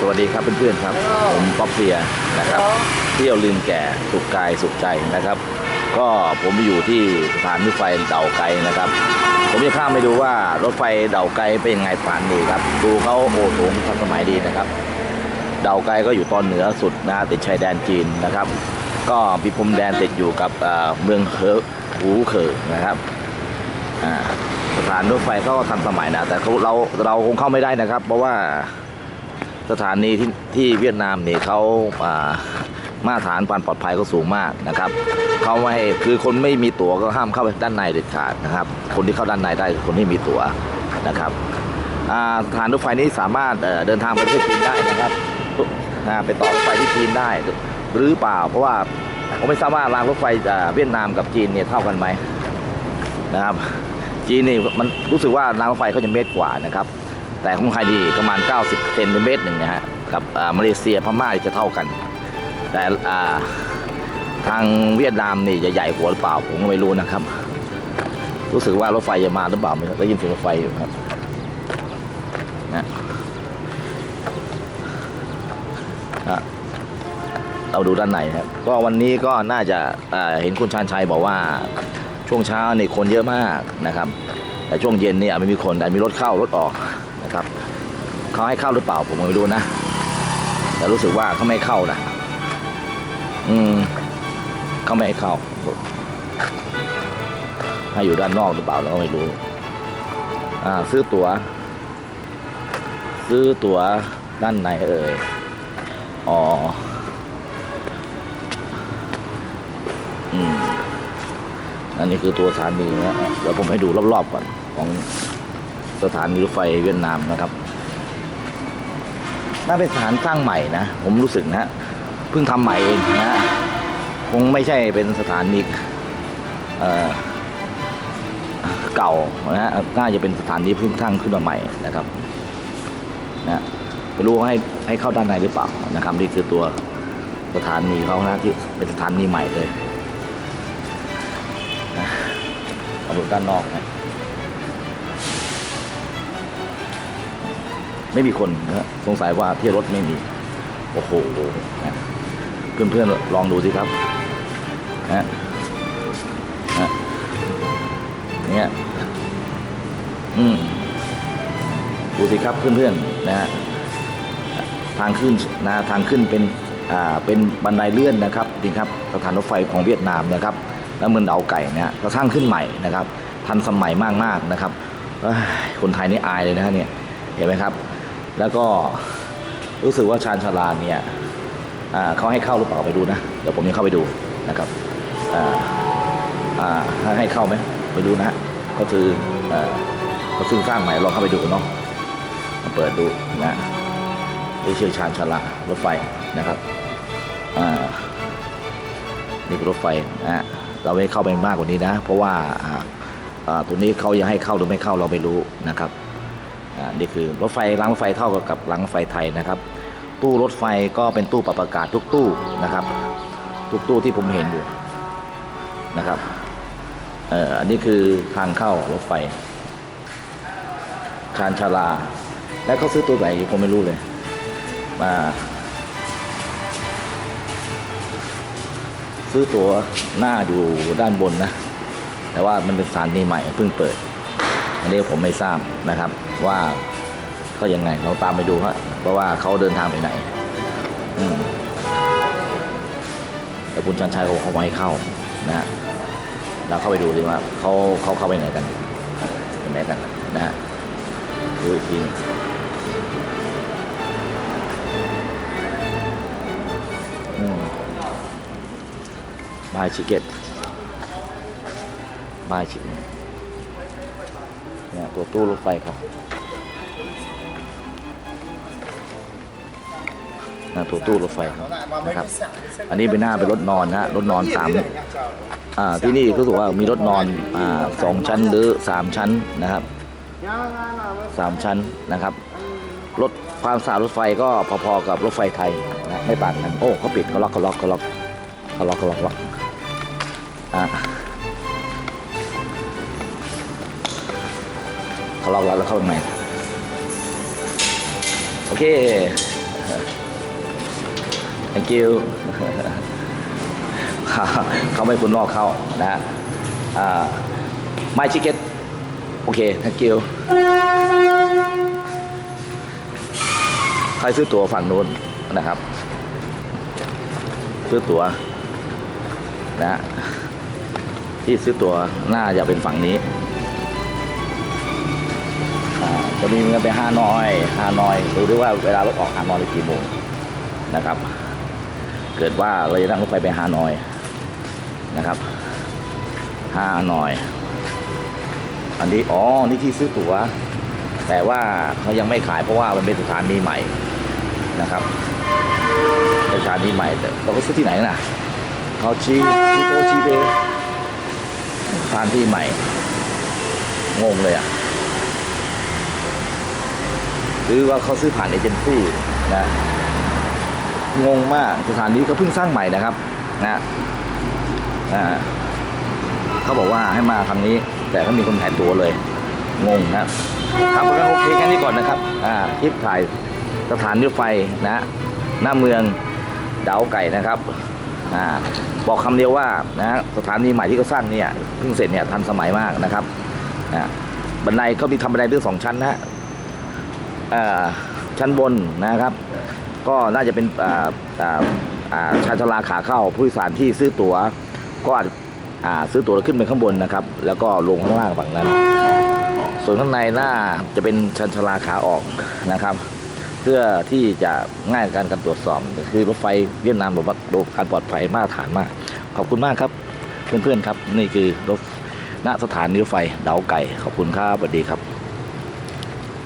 สวัสดีครับเพื่อนๆครับ ผมป๊อปเปียนะครับเที่ยวลืมแก่สุขกายสุขใจนะครับ ก็ผมอยู่ที่สถานรถไฟเดาไกลนะครับ ผมจะข้ามไปดูว่ารถไฟเดาไกลเป็นยังไงผ่านนี่ครับ ดูเขาโอ้โหทันสมัยดีนะครับ เดาไกลก็อยู่ตอนเหนือสุดนะติดชายแดนจีนนะครับ ก็มีพรมแดนติดอยู่กับเอ่อเมืองเหอหูเขอนะครับอ่าสถานรถไฟเขาก็ทันสมัยนะแต่เขาเราเราคงเข้าไม่ได้นะครับ เพราะว่า สถานีที่ที่เวียดนามเนี่ยเขามาตรฐานความปลอดภัยก็สูงมากนะครับเขาไม่คือคนไม่มีตั๋วก็ห้ามเข้าไปด้านในเด็ดขาดนะครับ คนที่เข้าด้านในได้คือคนที่มีตั๋วนะครับสถานรถไฟนี้สามารถเดินทางไปประเทศจีนได้นะครับไปต่อรถไฟที่จีนได้หรือเปล่า เพราะว่าผมไม่ทราบว่ารางรถไฟเวียดนามกับจีนเนี่ยเท่ากันไหมนะครับจีนนี่มันรู้สึกว่ารางรถไฟเขาจะเมตรกว่านะครับ แต่ของไทยดีประมาณ 90เซนติเมตรหนึ่งนะฮะกับมาเลเซียพม่าจะเท่ากัน แต่ทางเวียดนามนี่จะใหญ่กว่าหรือเปล่าผมก็ไม่รู้นะครับ รู้สึกว่ารถไฟจะมาหรือเปล่าไม่ได้ยินเสียงรถไฟอยู่ครับนะเราดูด้านในครับ ก็วันนี้ก็น่าจะอ่าเห็นคุณชานชัยบอกว่าช่วงเช้านี่คนเยอะมากนะครับ แต่ช่วงเย็นเนี่ยไม่มีคนแต่มีรถเข้ารถออก นะครับเขาให้เข้าหรือเปล่าผมไม่รู้นะ แต่รู้สึกว่าเขาไม่ให้เข้านะอืมเขาไม่ให้เข้าให้อยู่ด้านนอกหรือเปล่าเราก็ไม่รู้ อ่า ซื้อตั๋ว ซื้อตั๋วด้านไหนเอ่ยอ๋ออืมอันนี้คือตัวสถานีนะเดี๋ยวผมให้ดูรอบๆก่อนของ สถานีรถไฟเวียดนามนะครับน่าเป็นสถานสร้างใหม่นะ ผมรู้สึกนะเพิ่งทำใหม่เองนะคงไม่ใช่เป็นสถานีเเก่านะน่าจะเป็นสถานีเพิ่งตั้งขึ้นมาใหม่นะครับนะไม่รู้ว่าให้ให้เข้าด้านในหรือเปล่านะครับ นี่คือตัวสถานีเขานะที่เป็นสถานีใหม่เลยมาดูด้านนอกนะ ไม่มีคนนะสงสัยว่าที่รถไม่มี โอ้โหนะเพื่อนๆลองดูสิครับนะนะเนี่ยอืมดูสิครับเพื่อนๆนะฮะทางขึ้นนะทางขึ้นเป็นอ่าเป็นบันไดเลื่อนนะครับจริงครับสถานรถไฟของเวียดนามนะครับ แล้วเมืองเดาไก่นะฮะก็สร้างขึ้นใหม่นะครับ ทันสมัยมากๆนะครับคนไทยนี่อายเลยนะฮะเนี่ยเห็นไหมครับ แล้วก็รู้สึกว่าชานชาลาเนี่ยเขาให้เข้าหรือเปล่าไปดูนะ เดี๋ยวผมจะเข้าไปดูนะครับให้เข้าไหมไปดูนะก็คือเอ่อก็ซึ่งสร้างใหม่ลองเข้าไปดูเนาะเปิดดูนะนี่ชื่อชานชาลารถไฟนะครับนี่รถไฟนะฮะเราไม่เข้าไปมากกว่านี้นะ เพราะว่าตัวนี้เขาจะให้เข้าหรือไม่เข้าเราไม่รู้นะครับ นี่คือรถไฟรางรถไฟเท่ากับกับรางรถไฟไทยนะครับ ตู้รถไฟก็เป็นตู้ปรับอากาศทุกตู้นะครับ ทุกตู้ที่ผมเห็นอยู่นะครับเอ่ออันนี้คือทางเข้ารถไฟ ชานชาลา แล้วเขาซื้อตัวไหนผมไม่รู้เลยมาซื้อตัวหน้าอยู่ด้านบนนะ แต่ว่ามันเป็นสถานีใหม่เพิ่งเปิด อันนี้ผมไม่ทราบนะครับว่าก็ยังไงเราตามไปดูฮะเพราะว่าเขาเดินทางไปไหนอืมแต่คุณชันชัยเขาเขาไม่ให้เข้านะฮะเราเข้าไปดูดีว่าเขาเขาเข้าไปไหนกันไปไหนกันนะฮะดูอีกทีหนึ่งอืมบายชิเก็ตบายชิเก็ต เนี่ยตัวตู้รถไฟครับนะตัวตู้รถไฟครับนะครับ อันนี้เป็นหน้าเป็นรถนอนนะรถนอนสามอ่าที่นี่รู้สึกว่ามีรถนอนอ่าสองชั้นหรือสามชั้นนะครับสามชั้นนะครับรถความสะอาดรถไฟก็พอๆกับรถไฟไทยนะไม่ต่างกันโอ้เขาปิดเขาล็อกเขาล็อกเขาล็อกเขาล็อกเขาล็อกล็อกอ่ะเขาล็อกแล้วแล้วเข้าไปใหม่ โอเค thank you เขาไม่คุณนอกเขานะฮะอ่า my ticket โอเค thank you ใครซื้อตั๋วฝั่งนู้นนะครับ ซื้อตั๋วนะฮะที่ซื้อตั๋วน่าจะเป็นฝั่งนี้ อ่าจะมีเงินไปห้านอยห้านอยดูด้วยว่าเวลารถออกฮานอยกี่โมงนะครับ เกิดว่าเราจะนั่งรถไฟไปฮานอยนะครับฮานอย อันนี้อ๋อนี่ที่ซื้อตั๋ว แต่ว่าเขายังไม่ขายเพราะว่ามันเป็นสถานีใหม่นะครับสถานีใหม่แต่เราก็ซื้อที่ไหนน่ะเขาชีชีโปชีเปสถานที่ใหม่งงเลยอะ หรือว่าเขาซื้อผ่านเอเจนซี่นะงงมากสถานีเขาเพิ่งสร้างใหม่นะครับนะอ่าเขาบอกว่าให้มาทางนี้ แต่ก็มีคนถ่ายตัวเลย งงนะครับครับก็โอเคแค่นี้ก่อนนะครับอ่าคลิปถ่ายสถานรถไฟนะหน้าเมืองเดาไก่นะครับอ่าบอกคำเดียวว่านะสถานีใหม่ที่เขาสร้างเนี่ยเพิ่งเสร็จเนี่ยทันสมัยมากนะครับอ่าบันไดก็มีทำบันไดเรื่องสองชั้นนะ ชั้นบนนะครับ ก็น่าจะเป็นชานชลาขาเข้าผู้โดยสารที่ซื้อตั๋วก็อาจซื้อตั๋วแล้วขึ้นไปข้างบนนะครับ แล้วก็ลงข้างล่างฝั่งนั้น ส่วนข้างในน่าจะเป็นชันชลาขาออกนะครับ เพื่อที่จะง่ายการการตรวจสอบคือรถไฟเวียดนามบอกว่าระบบการปลอดภัยมาตรฐานมาก ขอบคุณมากครับ เพื่อนๆครับ นี่คือรถณสถานีรถไฟเดาไก่ขอบคุณครับสวัสดีครับ